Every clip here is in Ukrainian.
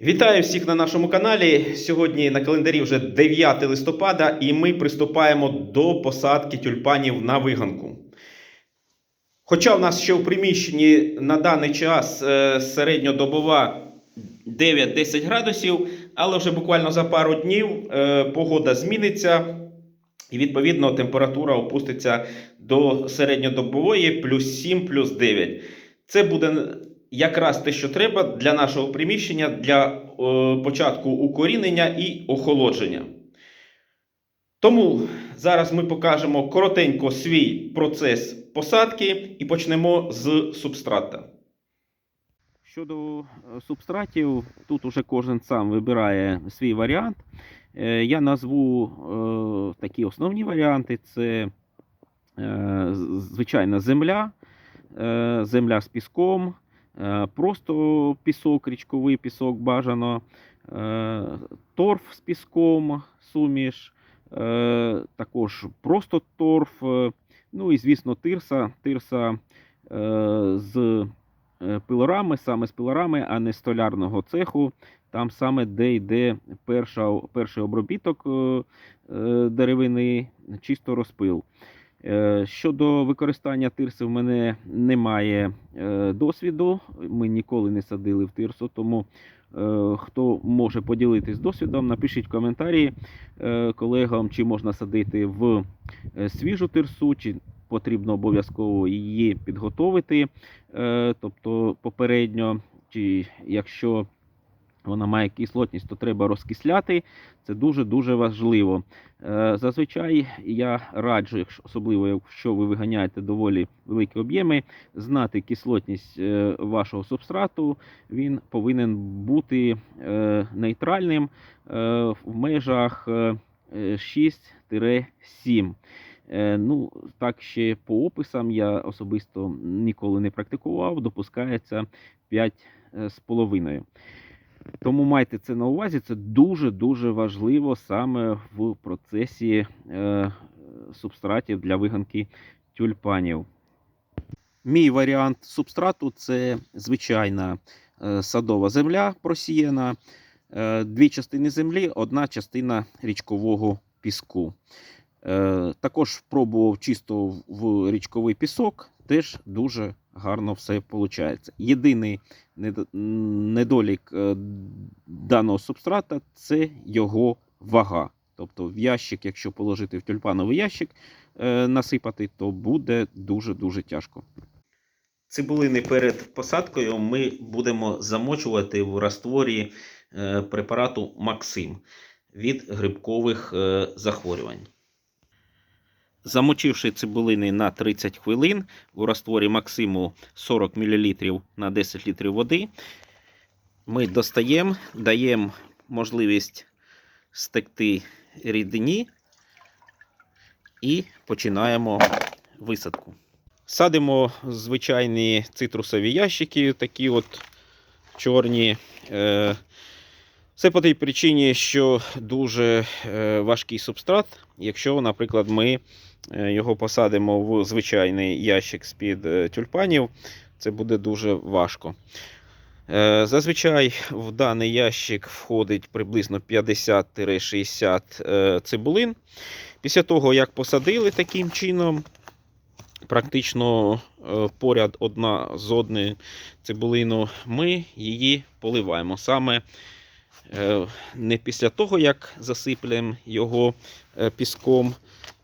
Вітаю всіх на нашому каналі. Сьогодні на календарі вже 9 листопада, і ми приступаємо до посадки тюльпанів на виганку. Хоча в нас ще в приміщенні на даний час е, середньодобова 9-10 градусів, але вже буквально за пару днів е, погода зміниться, і відповідно температура опуститься до середньодобової плюс 7, плюс 9. Це буде якраз те, що треба для нашого приміщення для е, початку укорінення і охолодження. Тому зараз ми покажемо коротенько свій процес посадки і почнемо з субстрата. Щодо е, субстратів, тут уже кожен сам вибирає свій варіант. Е, Я назву такі основні варіанти: це звичайна земля, земля з піском, просто пісок, річковий пісок бажано, е, торф з піском, суміш, е, також просто торф, е, ну і, звісно, тирса, тирса е, з е, пилорами, саме з пилорами, а не з столярного цеху. Там саме де йде перша, перший обробіток е, е, деревини, чисто розпил. Е, Щодо використання тирси, в мене немає е, досвіду. Ми ніколи не садили в тирсу, тому е, хто може поділитись досвідом, напишіть в коментарі колегам, чи можна садити в свіжу тирсу, чи потрібно обов'язково її підготовити, тобто попередньо, чи якщо вона має кислотність, то треба розкисляти. Це дуже-дуже важливо. Е, Зазвичай я раджу, особливо якщо ви виганяєте доволі великі об'єми, знати кислотність е, вашого субстрату. Він повинен бути е, нейтральним в межах е, е, 6-7. Е, Ну, так ще по описам я особисто ніколи не практикував, допускається 5,5. Тому майте це на увазі, це дуже-дуже важливо саме в процесі е, субстратів для виганки тюльпанів. Мій варіант субстрату це звичайна е, садова земля просіяна, е, дві частини землі, одна частина річкового піску. Е, також пробував чисто в- в річковий пісок, теж дуже гарно все виходить. Єдиний недолік е, даного субстрата це його вага. Тобто в ящик, якщо положити в тюльпановий ящик, е, насипати, то буде дуже-дуже тяжко. Цибулини перед посадкою ми будемо замочувати в растворі е, препарату Максим від грибкових захворювань. Замочивши цибулини на 30 хвилин в растворі Максиму 40 мл на 10 літрів води, ми достаємо, даємо можливість стекти рідині і починаємо висадку. Садимо звичайні цитрусові ящики, такі от чорні. Е, Це по тій причині, що дуже е, важкий субстрат. Якщо, наприклад, ми е, його посадимо в звичайний ящик з-під е, тюльпанів, це буде дуже важко. Зазвичай в даний ящик входить приблизно 50-60 е, цибулин. Після того, як посадили таким чином, практично поряд одна з одною цибулину, ми її поливаємо. Саме не після того, як засиплемо його е, піском,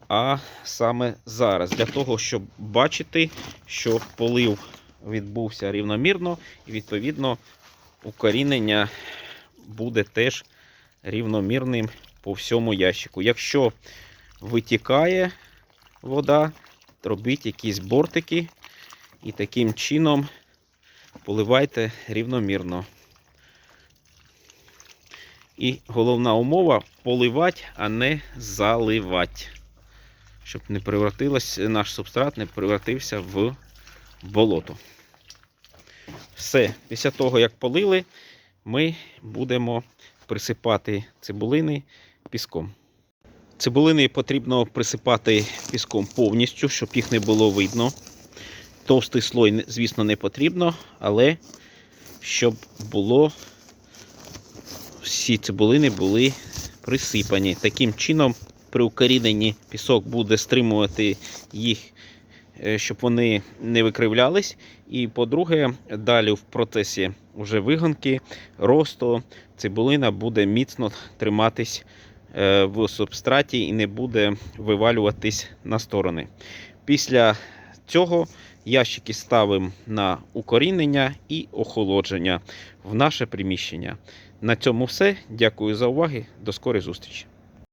а саме зараз, для того, щоб бачити, що полив відбувся рівномірно, і відповідно укорінення буде теж рівномірним по всьому ящику. Якщо витікає вода, робіть якісь бортики і таким чином поливайте рівномірно. І головна умова поливати, а не заливати. Щоб не наш субстрат не превратився в болото. Все, після того, як полили, ми будемо присипати цибулини піском. Цибулини потрібно присипати піском повністю, щоб їх не було видно. Товстий слой, звісно, не потрібно, але щоб було всі цибулини були присипані. Таким чином, при укоріненні пісок буде стримувати їх, е, щоб вони не викривлялись. І по-друге, далі в процесі вже вигонки, росту, цибулина буде міцно триматись е, в субстраті і не буде вивалюватись на сторони. Після цього ящики ставимо на укорінення і охолодження в наше приміщення. На цьому все. Дякую за увагу. До скорої зустрічі.